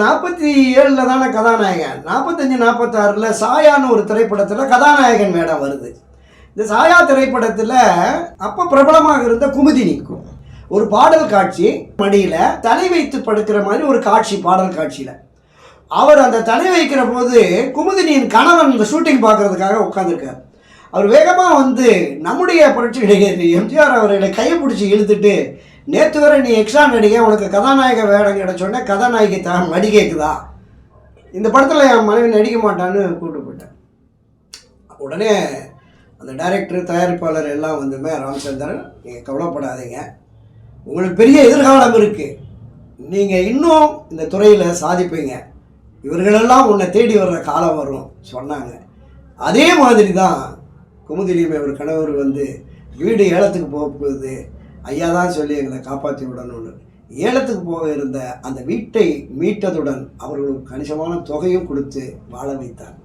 நாற்பத்தி ஏழில் தானே கதாநாயகன். நாற்பத்தஞ்சு நாற்பத்தாறில் சாயான்னு ஒரு திரைப்படத்தில் கதாநாயகன் மேடம் வருது. இந்த சாயா திரைப்படத்தில் அப்போ பிரபலமாக இருந்த குமுதி நிற்கும். ஒரு பாடல் காட்சி மடியில் தலை வைத்து படுக்கிற மாதிரி ஒரு காட்சி பாடல் காட்சியில். அவர் அந்த தலை வைக்கிற போது குமுதினியின் கணவன் இந்த ஷூட்டிங் பார்க்கறதுக்காக உட்காந்துருக்கார் அவர் வேகமாக வந்து நம்முடைய புரட்சி நடிகர் எம்ஜிஆர் அவர்களை கையை பிடிச்சி இழுத்துட்டு நேற்று வரை நீ எக்ஸ்ட்ரா நடிகை உனக்கு கதாநாயக வேடம் கிடச்சோடனே கதாநாயகி தான் நடிகைக்குதா? இந்த படத்தில் என் மனைவி நடிக்க மாட்டான்னு கூப்பிட்டு போயிட்டேன். உடனே அந்த டைரக்டர் தயாரிப்பாளர் எல்லாம் வந்துமே ராமச்சந்திரன் நீங்கள் கவலைப்படாதீங்க. உங்களுக்கு பெரிய எதிர்காலம் இருக்குது நீங்கள் இன்னும் இந்த துறையில் சாதிப்பீங்க. இவர்களெல்லாம் உன்னை தேடி வர்ற காலம் வரும் சொன்னாங்க. அதே மாதிரி தான் குமுதிலியுமே ஒரு கணவர் வந்து வீடு ஏலத்துக்கு போக போகுது. ஐயா தான் சொல்லி எங்களை காப்பாற்றி விடணும்னு ஏலத்துக்கு போக இருந்த அந்த வீட்டை மீட்டதுடன் அவர்களுக்கு கணிசமான தொகையும் கொடுத்து வாழ வைத்தார்